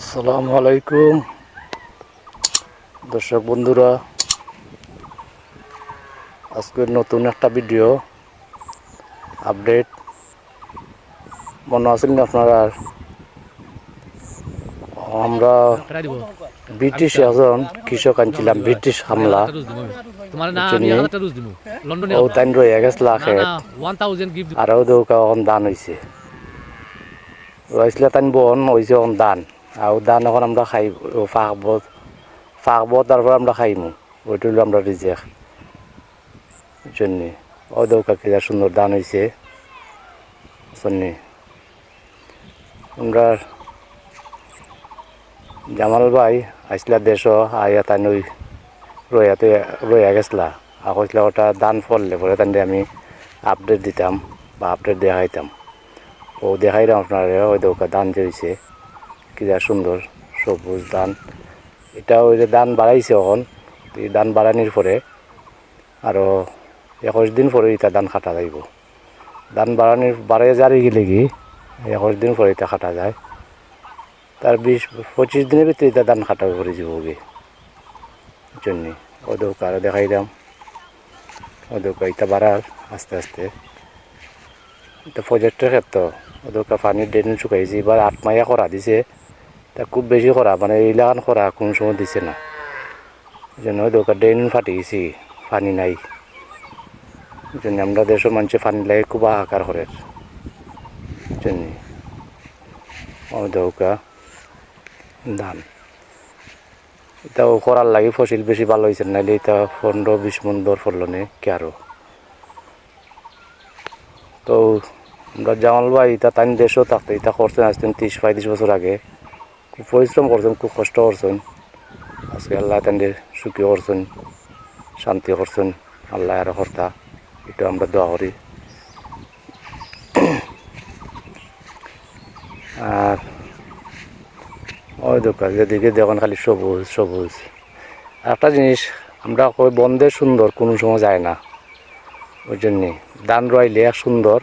আসসালামু আলাইকুম। দর্শক বন্ধুরা আজকের নতুন একটা ভিডিও আপডেট মনে আছেন আপনারা? আমরা ব্রিটিশ একজন কৃষক আনছিলাম ব্রিটিশ হামলা। ও তাইন রয়ে গেছলা না খেত না ওয়ান থাউজেন্ড গিফট আর ও দৌকা এখন দান হয়েছে রয়েছিল তাইন বন হয়েছে এখন দান। আর দান এখন আমরা খাই ফাঁকব ফাঁকব তারপর আমরা খাইমু। ওইটা হলো আমরা রিজেক জন্যে। ও দৌকা কিনা সুন্দর দান হয়েছে জন্যে। আমরা জামাল ভাই আসলা দেশ আয়া তাই ওই রয়াতে রয়া গেছলা আর কইসলা ওটা দান ফললে পরে তাই আমি আপডেট দিতাম বা আপডেট দেখাইতাম। ও দেখাইলাম আপনার ওই দৌকা দান যে হয়েছে কি যা সুন্দর সবুজ ধান। এটা ওই যে ধান বাড়াইছে এখন, এই ধান বাড়ানির পরে আরও একুশ দিন পরে এটা ধান কাটা যাইব। ধান বাড়ানির বাড়াই জারি গেলে কি একুশ দিন পরে এটা কাটা যায়। তার বিশ, পঁচিশ দিনের ভিতরে এটা ধান কাটা করে যাবগে জন্যে ও দৌকা আরও দেখাইলাম ও দৌকা এটা বাড়ার আস্তে আস্তে। এটা প্রজেক্টের ক্ষেত্র। ওদের পানির ড্রেন শুকাইছে এবার আট করা দিছে। তা খুব বেশি করা মানে এইলাখান করা কোনো সময় দিছে না। জন্য ওদের ড্রেন ফাটি গেছি, পানি নাই। জন্য আমরা দেশের মানুষে পানি লাগে খুব হাহাকার করে। জন্য দৌকা ধান এটাও করার লাগে ফসিল বেশি ভালো হয়েছে, নাইলে এটা পনেরো বিশ মন দর ফললো নে কে আরও। তো আমরা জামাল ভাই এটা তাই দেশও থাকতে এটা করছেন আসতেন তিরিশ পঁয়ত্রিশ বছর আগে। খুব পরিশ্রম করছেন, খুব কষ্ট করছেন। আজকে আল্লাহ তাদের সুখী করছেন, শান্তি করছেন। আল্লাহ আর কর্তা এটা আমরা দোয়া করি। আর ওই দোকান যেদিকে দেখুন খালি সবুজ সবুজ। একটা জিনিস, আমরা কই বন্ধে সুন্দর, কোনো সময় যায় না। ওই জন্যে দান রইলে এক সুন্দর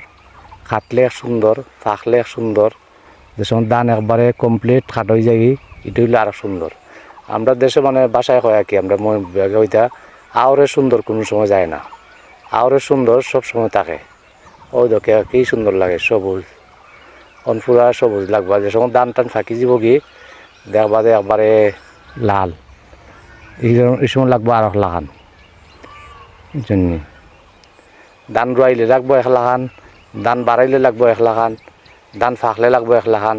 কাটলে এক সুন্দর, থাকলে এক সুন্দর। যে সময় ধান একবারে কমপ্লিট খাট হয়ে যাই এটা হইলে আরও সুন্দর। আমরা দেশে মানে বাসায় হয় আর কি, আমরা ওইটা আওরে সুন্দর কোনো সময় যায় না। আওরে সুন্দর সব সময় থাকে। ওই দেখে কি সুন্দর লাগে, সবুজ। অনফুরা সবুজ লাগবা, যে সময় ধান টান ফাঁকি যাব কি দেখবা যে একবারে লাল। এই সময় লাগবো আরও লাগান এই জন্যে। দান রুয়াইলে লাগবো একলা খান ধান বাড়াইলে লাগবো একলা খান ধান ফাঁকলে লাগবো একলা খান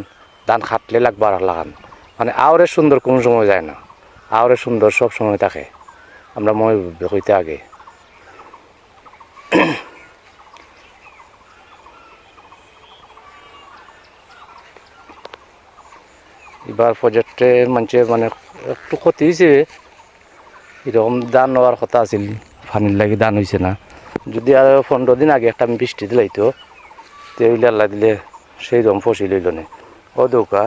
ধান খাটলে লাগবো আর একলা খান মানে আওরে সুন্দর কোনো সময় যায় না, আওরে সুন্দর সব সময় থাকে। আমরা মই হইতে আগে। এবার প্রজেক্টে মানুষের মানে একটু ক্ষতি হয়েছে এরকম দান হওয়ার কথা আছিল পানির লাগি দান হয়েছে না। যদি আর পনেরো দিন আগে একটা বৃষ্টি দিলাইতো তেইলে আল্লাহ দিলে সেই রকম ফসিল হইল না। ও দৌকা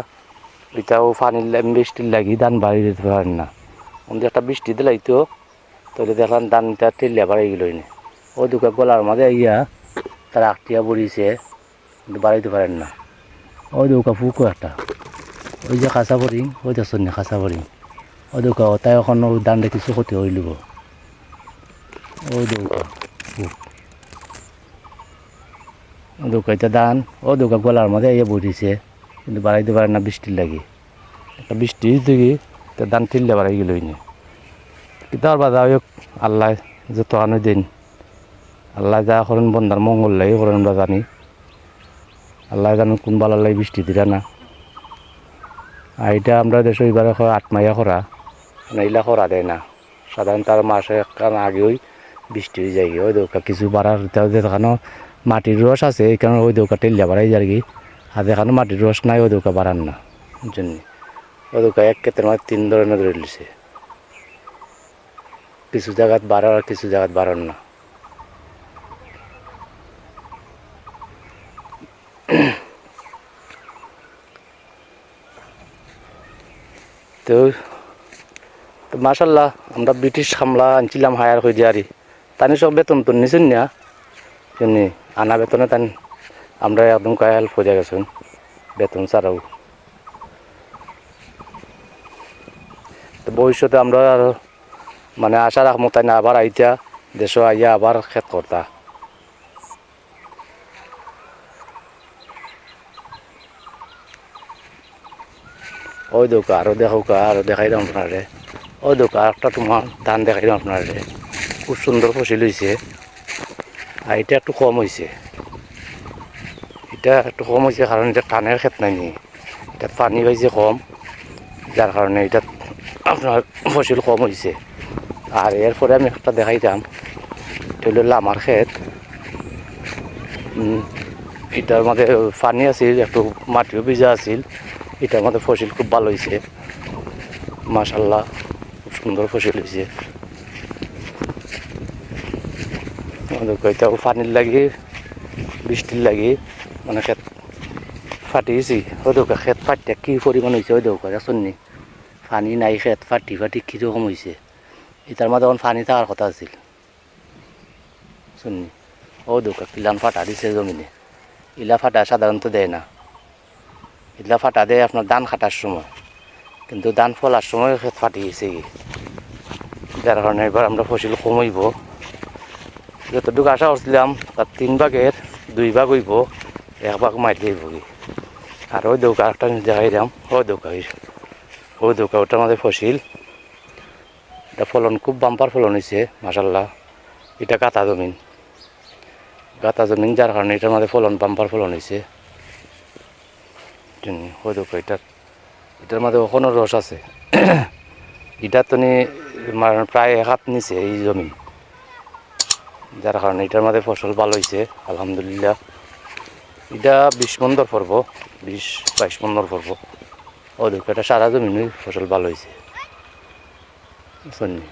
এটাও পানির বৃষ্টির লাগি ধান বাড়ি দিতে পারেন না। যদি একটা বৃষ্টি দিলাইতো তাহলে দেখলাম ধানটা টেলিয়া বাড়ি গেল না। ও দৌকা গলার মাঝে ইয়া তার আখটিয়া বড়িছে বাড়াইতে পারেন না। ও দৌকা ফুকো একটা। ওই যে কাঁচা বরিং ওই যে শূন্য কাঁচা বরিং ও দৌকা তাই এখন ও ধানটা কিছু ক্ষতি হইলিব ও দৌকা ও দৌকা এটা ধান ও দৌকা গলার মধ্যে ইয়ে বইছে কিন্তু বাড়াইতে পারে না বৃষ্টির লাগি। একটা বৃষ্টি দেখি তা ধান ঠিললে বাড়াই গেল না কিন্তু আর বাধা হোক, আল্লাহ যত আনো দিন। আল্লাহ যা করেন বন্ধার মঙ্গল লাগে করেন আমরা জানি। আল্লাহ জানো কোন বালার লাগে বৃষ্টি দিরা না। আর এটা আমরা দেশে এবারে হয় আট মাইয়া করা নাইলা করা দেয় না। সাধারণত আর মাসে কারণ আগেই বৃষ্টি হয়ে যায় ওই কিছু বাড়ার দেখানো মাটির রস আছে, এই কারণে ওই দৌকা টেলিয়া বাড়াই যায় কি। আর দেখানো মাটির রস নাই, ওই দৌকা বাড়ান না। জন্য। ওই দৌকা এক ক্ষেত্রে মানে তিন ধরনের ধরে লিছে। কিছু জায়গাত বাড়ার আর কিছু জায়গাত বাড়ান না। তো তো মাসাল্লাহ আমরা ব্রিটিশ হামলা আনছিলাম হায়ার হয়ে যারি তানি সব বেতন তো নিছেন না। জন্যে আনা বেতনে তান আমরা একদম কয়া হেল্প হয়ে গেছেন, বেতন ছাড়াও। তো ভবিষ্যতে আমরা আরও মানে আশা রাখব তাই না, আবার আইতা, দেশ আইয়া আবার খেত করতা। ওই দোকা আরও দেখোকা আরও দেখাই দাম আপনারে। ওই দোকা একটা তোমার ধান দেখাই দাম আপনারে। খুব সুন্দর ফসল হয়েছে আর এটা একটু কম হয়েছে এটা একটু কম হয়েছে কারণ এটা টানের ক্ষেত নাই নি। এটা পানি পাইছে কম যার কারণে এটা আপনার ফসল কম হয়েছে আর এরপরে আমি একটা দেখাইতাম এটা হলো ক্ষেত উম, এটার মধ্যে পানি আছিল একটু মাটিও ভিজা আছিল। এটার মধ্যে ফসল খুব ভালো হয়েছে মাশাল্লাহ খুব সুন্দর ফসল হয়েছে আমাদের কইতাও পানির লাগি, বৃষ্টির লাগি মানে ক্ষেত ফাটিয়েছি। ওই দৌকা ক্ষেত ফাটিয়া কি পরিমাণ হয়েছে ওই দৌকা শুননি পানি নাই ক্ষেত ফাটি ফাটি কীরকম হয়েছে এটার মধ্যে এখন পানি থাকার কথা আছিল। শুননি ও দৌকা কিলান ফাটা দিছে জমিনে। ইলা ফাটা সাধারণত দেয় না। ইলা ফাটা দেয় আপনার ধান কাটার সময়। কিন্তু ধান ফলার সময় ক্ষেত ফাটি গেছে কি যার কারণে এবার আমরা ফসল কমাইব যতটুকু আশা করছিলাম তার তিন ভাগের দুই ভাগ হইব, এক ভাগ মাটি হইব কি আর ওই দৌকা একটা দেখাই দাম ওই দৌকা ওই দৌকা ওটার মধ্যে ফসিল। এটা ফলন, খুব বাম্পার ফলন হয়েছে মাসাল্লাহ এটা কাতা জমিন। গাতা জমিন যার কারণে এটার মধ্যে ফলন, বাম্পার ফলন হয়েছে দৌকা এটার এটার মধ্যে এখনও রস আছে। এটা তো প্রায় এক হাত নিচে এই জমিন। যার কারণে এটার মধ্যে ফসল ভালো হয়েছে, আলহামদুলিল্লাহ। এটা বিশ মন্দর পর্ব বিশ, বাইশ মন্দর পর্ব ও দেখো এটা সারা জমিনে ফসল ভালো হয়েছে। বুঝছেন নি?